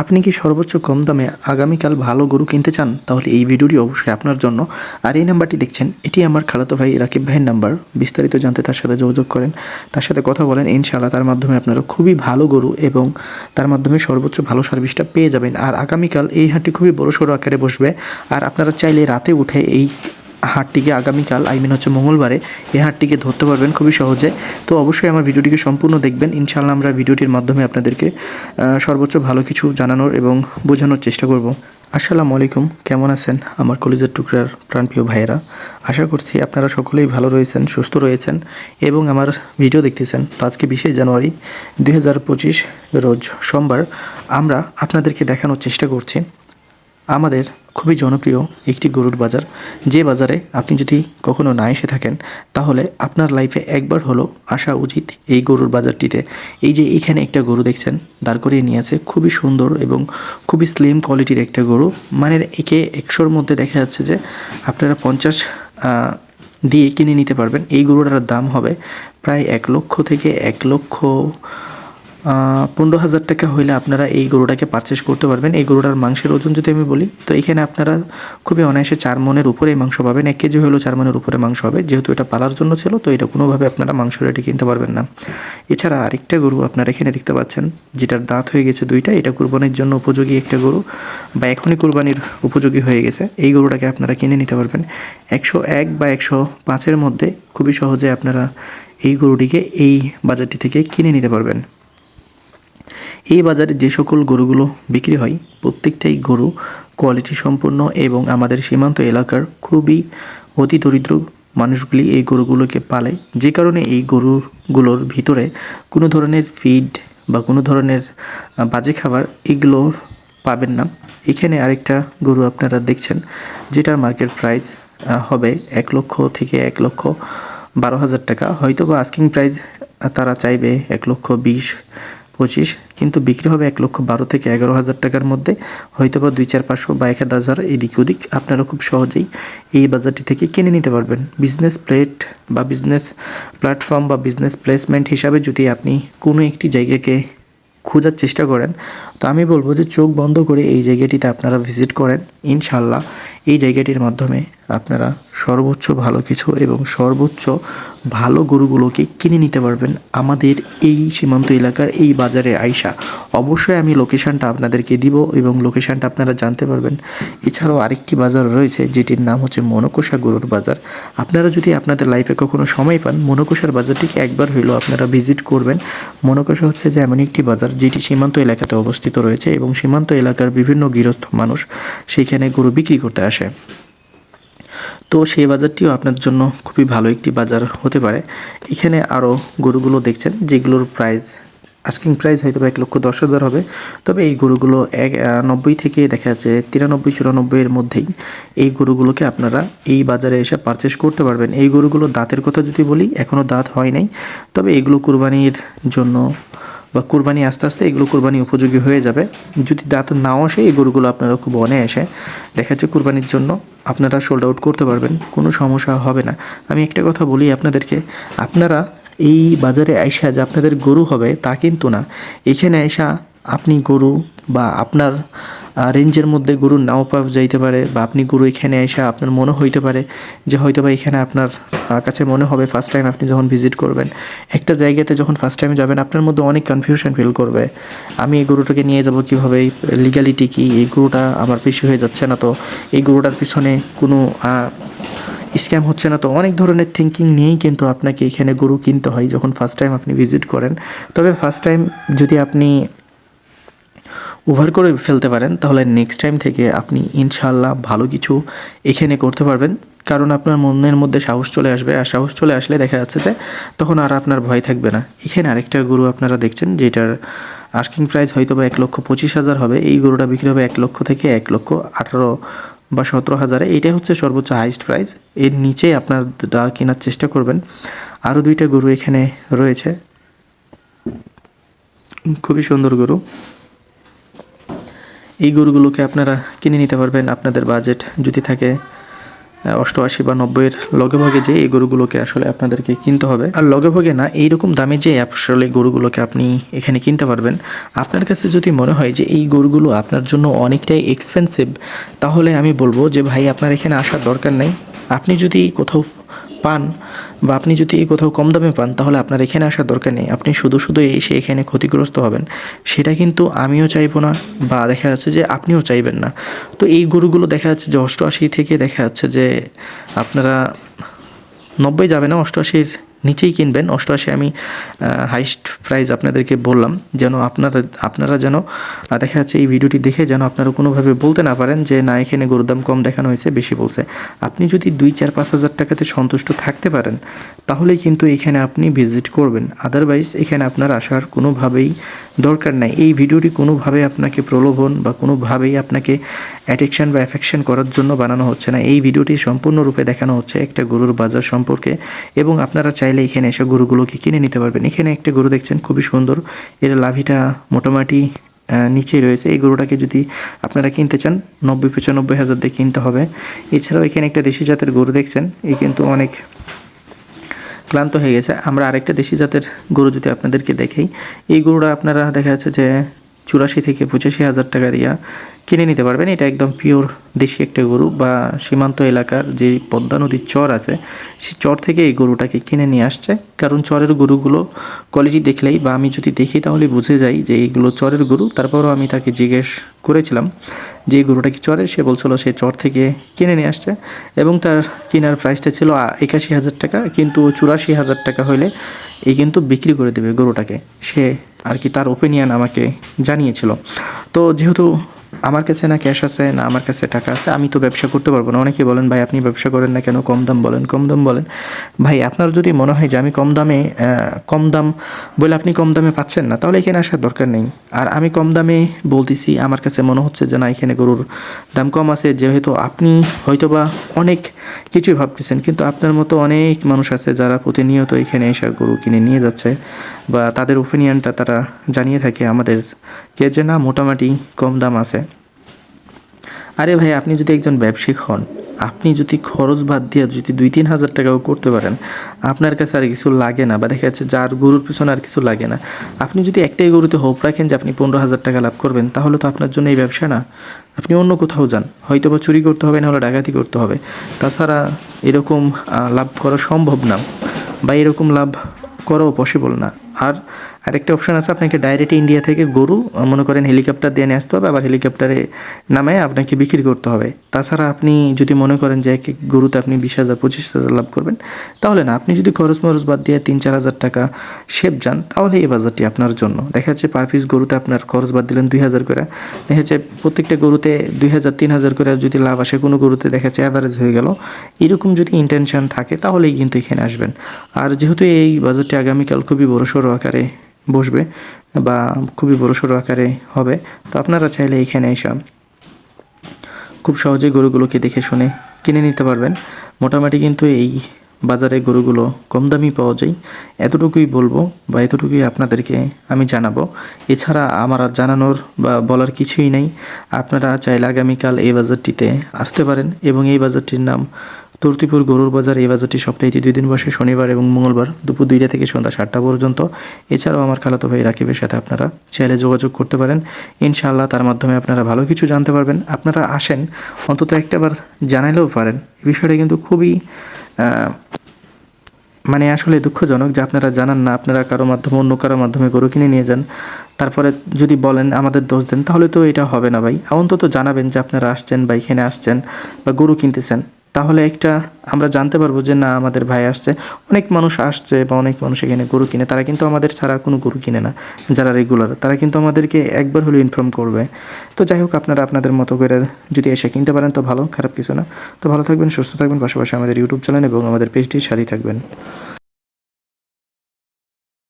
আপনি কি সর্বোচ্চ কম দামে আগামীকাল ভালো গরু কিনতে চান? তাহলে এই ভিডিওটি অবশ্যই আপনার জন্য। আর এই নাম্বারটি দেখছেন, এটি আমার খালাতো ভাই রাকিব ভাইয়ের নাম্বার। বিস্তারিত জানতে তার সাথে যোগাযোগ করেন। তার সাথে কথা বলেন, ইনশাআল্লাহ তার মাধ্যমে আপনারা খুবই ভালো গরু এবং তার মাধ্যমে সর্বোচ্চ ভালো সার্ভিসটা পেয়ে যাবেন। আর আগামীকাল এই হাটটি খুবই বড় সড়ো আকারে বসবে। আর আপনারা চাইলে রাতে উঠে এই হাটটিকে আগামীকাল আই মিন হচ্ছে মঙ্গলবারে এই হাটটিকে ধরতে পারবেন খুবই সহজে। তো অবশ্যই আমার ভিডিওটিকে সম্পূর্ণ দেখবেন। ইনশাআল্লাহ আমরা ভিডিওটির মাধ্যমে আপনাদেরকে সর্বোচ্চ ভালো কিছু জানানোর এবং বোঝানোর চেষ্টা করব। আসসালামু আলাইকুম, কেমন আছেন আমার কলেজের টুকরার প্রাণপ্রিয় ভাইয়েরা? আশা করছি আপনারা সকলেই ভালো রয়েছেন, সুস্থ রয়েছেন এবং আমার ভিডিও দেখতেছেন। তো আজকে বিশে জানুয়ারি দু হাজার পঁচিশ রোজ সোমবার আমরা আপনাদেরকে দেখানোর চেষ্টা করছি। আমাদের খুবই জনপ্রিয় একটি গরুর বাজার। যে বাজারে আপনি যদি কখনো না এসে থাকেন, তাহলে আপনার লাইফে একবার হলো আসা উচিত এই গরুর বাজারটিতে। এই যে এইখানে একটা গরু দেখছেন, দাঁড় করিয়ে নিয়ে আছে, খুবই সুন্দর এবং খুবই স্লিম কোয়ালিটির একটা গরু। মানে একে একশোর মধ্যে দেখা যাচ্ছে যে আপনারা পঞ্চাশ দিয়ে কিনে নিতে পারবেন। এই গরুটার দাম হবে প্রায় এক লক্ষ থেকে এক লক্ষ পনেরো হাজার টাকা হইলে আপনারা এই গরুটাকে পারচেস করতে পারবেন। এই গরুটার মাংসের ওজন যদি আমি বলি, তো এখানে আপনারা খুবই অনায়াসে চার মনের উপরে মাংস পাবেন। এক কেজি হলেও চার মনের উপরে মাংস হবে। যেহেতু এটা পালার জন্য ছিল, তো এটা কোনোভাবে আপনারা মাংস রেটে কিনতে পারবেন না। এছাড়া আরেকটা গরু আপনারা এখানে দেখতে পাচ্ছেন, যেটার দাঁত হয়ে গেছে দুইটা। এটা কুরবানির জন্য উপযোগী একটা গরু, বা এখনই কুরবানির উপযোগী হয়ে গেছে। এই গরুটাকে আপনারা কিনে নিতে পারবেন। একশো এক বা একশো পাঁচের মধ্যে খুবই সহজে আপনারা এই গরুটিকে এই বাজারটি থেকে কিনে নিতে পারবেন। এই বাজারে যে সকল গরুগুলো বিক্রি হয়, প্রত্যেকটাই গরু কোয়ালিটি সম্পন্ন এবং আমাদের সীমান্ত এলাকার খুবই অতি দরিদ্র মানুষগুলি এই গরুগুলোকে পালে। যে কারণে এই গরুগুলোর ভিতরে কোনো ধরনের ফিড বা কোনো ধরনের বাজে খাবার এগুলো পাবেন না। এখানে আরেকটা গরু আপনারা দেখছেন, যেটার মার্কেট প্রাইস হবে এক লক্ষ থেকে এক লক্ষ বারো হাজার টাকা। হয়তো বা আস্কিং প্রাইস তারা চাইবে এক লক্ষ বিশ পঁচিশ, কিন্তু বিক্রি হবে এক লক্ষ বারো থেকে এগারো হাজার টাকার মধ্যে। হয়তো বা দুই চার পাঁচশো বা এক হাজার এদিক ওদিক আপনারা খুব সহজেই এই বাজারটি থেকে কিনে নিতে পারবেন। বিজনেস প্লেট বা বিজনেস প্ল্যাটফর্ম বা বিজনেস প্লেসমেন্ট হিসাবে যদি আপনি কোনো একটি জায়গাকে খোঁজার চেষ্টা করেন তো আমি বলব যে চোখ বন্ধ করে এই জায়গাটিতে আপনারা ভিজিট করেন ইনশাল্লাহ এই জায়গাটির মাধ্যমে আপনারা সর্বোচ্চ ভালো কিছু এবং সর্বোচ্চ ভালো গরুগুলোকে কিনে নিতে পারবেন আমাদের এই সীমান্ত এলাকার এই বাজারে আইসা। অবশ্যই আমি লোকেশানটা আপনাদেরকে দিব এবং লোকেশানটা আপনারা জানতে পারবেন। এছাড়াও আরেকটি বাজার রয়েছে যেটির নাম হচ্ছে মনকোষা গরুর বাজার। আপনারা যদি আপনাদের লাইফে কখনো সময় পান, মনকোষার বাজারটিকে একবার হইলেও আপনারা ভিজিট করবেন। মনকোষা হচ্ছে যে এমন একটি বাজার যেটি সীমান্ত এলাকাতে অবস্থিত। রয়েছে এবং সীমান্ত এলাকার বিভিন্ন গৃহস্থ মানুষ সেখানে গরু বিক্রি করতে আসে। তো সেই বাজারটিও আপনার জন্য খুবই ভালো একটি বাজার হতে পারে। এখানে আরও গরুগুলো দেখছেন, যেগুলোর প্রাইস আস্কিং প্রাইস হয়তো এক লক্ষ দশ হাজার হবে। তবে এই গরুগুলো এক নব্বই থেকে দেখা যাচ্ছে তিরানব্বই চুরানব্বইয়ের মধ্যেই এই গরুগুলোকে আপনারা এই বাজারে এসে পারচেস করতে পারবেন। এই গরুগুলো দাঁতের কথা যদি বলি এখনও দাঁত হয় নাই। তবে এগুলো কুরবানির জন্য বা কুরবানি আস্তে আস্তে এগুলো কুরবানি উপযোগী হয়ে যাবে। যদি দাঁত নাও আসে, এই গরুগুলো আপনারা খুব অনায়াসে দেখা যাচ্ছে কুরবানির জন্য আপনারা সোল্ড আউট করতে পারবেন, কোনো সমস্যা হবে না। আমি একটা কথা বলি আপনাদেরকে, আপনারা এই বাজারে আইসা যে আপনাদের গরু হবে তা কিন্তু না। এখানে আইসা আপনি গরু বা আপনার রেঞ্জের মধ্যে গরু নাও পাওয়া যাইতে পারে বা আপনি গরু এখানে এসে আপনার মনে হইতে পারে যে হয়তো বা এখানে আপনার কাছে মনে হবে ফার্স্ট টাইম আপনি যখন ভিজিট করবেন। একটা জায়গাতে যখন ফার্স্ট টাইম যাবেন, আপনার মধ্যে অনেক কনফিউশন ফিল করবে। আমি এই গরুটাকে নিয়ে যাব কীভাবে? লিগালিটি কি? এই গরুটা আমার পিছু হয়ে যাচ্ছে না তো? এই গরুটার পিছনে কোনো স্ক্যাম হচ্ছে না তো? অনেক ধরনের থিঙ্কিং নিয়েই কিন্তু আপনাকে এখানে গরু কিনতে হয় যখন ফার্স্ট টাইম আপনি ভিজিট করেন। তবে ফার্স্ট টাইম যদি আপনি ওভার করে ফেলতে পারেন, তাহলে নেক্সট টাইম থেকে আপনি ইনশাল্লাহ ভালো কিছু এখানে করতে পারবেন। কারণ আপনার মনের মধ্যে সাহস চলে আসবে, আর সাহস চলে আসলে দেখা যাচ্ছে যে তখন আর আপনার ভয় থাকবে না। এখানে আরেকটা গরু আপনারা দেখছেন, যেটার আস্কিং প্রাইস হয়তো বা এক লক্ষ পঁচিশ হাজার হবে। এই গরুটা বিক্রি হবে এক লক্ষ থেকে এক লক্ষ আঠারো বা সতেরো হাজারে। এইটাই হচ্ছে সর্বোচ্চ হাইস্ট প্রাইস এর নিচে আপনার কেনার চেষ্টা করবেন। আরও দুইটা গরু এখানে রয়েছে। খুবই সুন্দর গরু। এই গরুগুলোকে আপনারা কিনে নিতে পারবেন। আপনাদের বাজেট যদি থাকে অষ্টআশি বা নব্বইয়ের লগে ভাগে যে এই গরুগুলোকে আসলে আপনাদেরকে কিনতে হবে। আর লগে ভাগে না, এইরকম দামে যে আসলে গরুগুলোকে আপনি এখানে কিনতে পারবেন। আপনার কাছে যদি মনে হয় যে এই গরুগুলো আপনার জন্য অনেকটাই এক্সপেন্সিভ তাহলে আমি বলব যে, ভাই, আপনার এখানে আসার দরকার নেই। আপনি যদি কোথাও পান বা আপনি যদি কোথাও কম দামে পান, তাহলে আপনার এখানে আসার দরকার নেই। আপনি শুধু শুধু এসে এখানে ক্ষতিগ্রস্ত হবেন। সেটা কিন্তু আমিও চাইব না বা দেখা যাচ্ছে যে আপনিও চাইবেন না। তো এই গরুগুলো দেখা যাচ্ছে যে অষ্টআশি থেকে দেখা যাচ্ছে যে আপনারা নব্বই যাবে না অষ্টআশির নিচেই কিনবেন। অষ্টআশি আমি হাইস্ট প্রাইস আপনাদেরকে বললাম। যেন আপনারা আপনারা যেন দেখা যাচ্ছে এই ভিডিওটি দেখে যেন আপনারা কোনোভাবে বলতে না পারেন যে, না, এখানে গরুর দাম কম দেখানো হয়েছে, বেশি বলছে। আপনি যদি দুই, চার, পাঁচ হাজার টাকাতে সন্তুষ্ট থাকতে পারেন, তাহলেই কিন্তু এখানে আপনি ভিজিট করবেন। আদারওয়াইজ এখানে আপনার আসার কোনোভাবেই দরকার নাই। এই ভিডিওটি কোনোভাবে আপনাকে প্রলোভন বা কোনোভাবেই আপনাকে অ্যাটেকশন বা অ্যাফেকশন করার জন্য বানানো হচ্ছে না। এই ভিডিওটি সম্পূর্ণরূপে দেখানো হচ্ছে একটা গরুর বাজার সম্পর্কে এবং আপনারা চাইলে এখানে এসে গরুগুলোকে কিনে নিতে পারবেন। এখানে একটা গরু দেখছেন, খুবই সুন্দর। এর লাভিটা মোটামুটি নিচেই রয়েছে। এই গরুটাকে যদি আপনারা কিনতে চান নব্বই পঁচানব্বই হাজার দিয়ে কিনতে হবে। এছাড়াও এখানে একটা দেশি জাতের গরু দেখছেন এই কিন্তু অনেক ক্লান্ত হয়ে গেছে। আমরা আরেকটা দেশি জাতের গরু যদি আপনাদেরকে দেখাই, এই গরুটা আপনারা দেখা যাচ্ছে যে চুরাশি থেকে পঁচাশি হাজার টাকা দিয়া কিনে নিতে পারবেন। এটা একদম পিওর দেশি একটা গরু বা সীমান্ত এলাকার যে পদ্মা নদীর চর আছে সেই চর থেকে এই গরুটাকে কিনে নিয়ে আসছে। কারণ চরের গরুগুলো কোয়ালিটি দেখলেই বা আমি যদি দেখি তাহলে বুঝে যাই যে এইগুলো চরের গরু। তারপরও আমি তাকে জিজ্ঞেস করেছিলাম যে গরুটা কি চরের? সে বলছিল সে চর থেকে কিনে নিয়ে আসছে এবং তার কেনার প্রাইসটা ছিল একাশি হাজার টাকা। কিন্তু চুরাশি হাজার টাকা হলে এই কিন্তু বিক্রি করে দেবে গরুটাকে। সে আর কি তার ওপিনিয়ন আমাকে জানিয়েছিল। তো যেহেতু আমার কাছে না ক্যাশ আছে, না আমার কাছে টাকা আছে, আমি তো ব্যবসা করতে পারব না। অনেকে বলেন, ভাই, আপনি ব্যবসা করেন না কেন? কম দাম বলেন, কম দাম বলেন। ভাই, আপনার যদি মনে হয় যে আমি কম দামে কম দাম বলে আপনি কম দামে পাচ্ছেন না, তাহলে এখানে আসার দরকার নেই। আর আমি কম দামে বলতেছি, আমার কাছে মনে হচ্ছে যে না, এখানে গরুর দাম কম আছে। যেহেতু আপনি হয়তোবা অনেক কিছুই ভাবতেছেন, কিন্তু আপনার মতো অনেক মানুষ আছে যারা প্রতিনিয়ত এখানে এসে গরু কিনে নিয়ে যাচ্ছে বা তাদের ওপিনিয়নটা তারা জানিয়ে থাকে আমাদের কে যে না মোটামুটি কম দাম আছে। আরে ভাই, আপনি যদি একজন ব্যবসায়িক হন আপনি যদি খরচ বাদ দিয়ে যদি দুই, তিন হাজার টাকাও করতে পারেন, আপনার কাছে আর কিছু লাগে না বা দেখা যাচ্ছে যার গরুর পিছনে আর কিছু লাগে না। আপনি যদি একটাই গরুতে হোপ রাখেন যে আপনি পনেরো হাজার টাকা লাভ করবেন, তাহলে তো আপনার জন্য এই ব্যবসা না। আপনি অন্য কোথাও যান হয়তো বা চুরি করতে হবে না হলে ডাকাতি করতে হবে। তাছাড়া এরকম লাভ করা সম্ভব না বা এরকম লাভ করাও পসিবল না। আর আরেকটা অপশন আছে, আপনাকে ডাইরেক্ট ইন্ডিয়া থেকে গরু মনে করেন হেলিকপ্টার দিয়ে নিয়ে আসতে হবে, আবার হেলিকপ্টারে নামে আপনাকে বিক্রি করতে হবে। তাছাড়া আপনি যদি মনে করেন যে এক এক গরুতে আপনি বিশ হাজার, পঁচিশ হাজার লাভ করবেন, তাহলে না, আপনি যদি খরচ মরচ বাদ দিয়ে তিন, চার হাজার টাকা শেপ যান, তাহলে এই বাজারটি আপনার জন্য। দেখা যাচ্ছে পার পিস গরুতে আপনার খরচ বাদ দিলেন দুই হাজার করে। দেখা যাচ্ছে প্রত্যেকটা গরুতে দুই হাজার, তিন হাজার করে যদি লাভ আসে, কোনো গরুতে দেখা যাচ্ছে অ্যাভারেজ হয়ে গেল। এরকম যদি ইন্টেনশন থাকে, তাহলেই কিন্তু এখানে আসবেন। আর যেহেতু এই বাজারটি আগামীকাল খুবই বড়সড় আকারে বসবে বা খুবই বড় বড়সড় আকারে হবে। তো আপনারা চাইলে এখানে এসে খুব সহজে গরুগুলোকে দেখে শুনে কিনে নিতে পারবেন। মোটামুটি কিন্তু এই বাজারে গরুগুলো কম দামি পাওয়া যায়। এতটুকুই বলব বা এতটুকুই আপনাদেরকে আমি জানাব। এছাড়া আমার আর জানানোর বা বলার কিছুই নেই। আপনারা চাইলে আগামীকাল এই বাজারটিতে আসতে পারেন এবং এই বাজারটির নাম তুর্তিপুর গরুর বাজার এই বাজারটি সপ্তাহে দুই দিন বসে শনিবার এবং মঙ্গলবার দুপুর দুইটা থেকে সন্ধ্যা সাতটা পর্যন্ত। এছাড়াও আমার খালাতো ভাই রাকিবের সাথে আপনারা চাইলে যোগাযোগ করতে পারেন। ইনশাআল্লাহ তার মাধ্যমে আপনারা ভালো কিছু জানতে পারবেন। আপনারা আসেন, অন্তত একটাবার জানাইলেও পারেন। বিষয়টা কিন্তু খুবই মানে আসলে দুঃখজনক যে আপনারা জানান না, আপনারা কারও মাধ্যমে অন্য কারও মাধ্যমে গরু কিনে নিয়ে যান। তারপরে যদি বলেন আমাদের দোষ দেন, তাহলে তো এটা হবে না ভাই। অন্তত জানাবেন যে আপনারা আসছেন বা এখানে আসছেন বা গরু কিনতেছেন। তাহলে একটা আমরা জানতে পারব যে না, আমাদের ভাই আসছে। অনেক মানুষ আসছে বা অনেক মানুষ এখানে গরু কিনে। তারা কিন্তু আমাদের ছাড়া কোনো গরু কিনে না, যারা রেগুলার তারা কিন্তু আমাদেরকে একবার হলেও ইনফর্ম করবে। তো যাই হোক, আপনারা আপনাদের মতো করে যদি এসে কিনতে পারেন, তো ভালো, খারাপ কিছু না। তো ভালো থাকবেন, সুস্থ থাকবেন, পাশাপাশি আমাদের ইউটিউব চ্যানেল এবং আমাদের পেজটির সাথেই থাকবেন।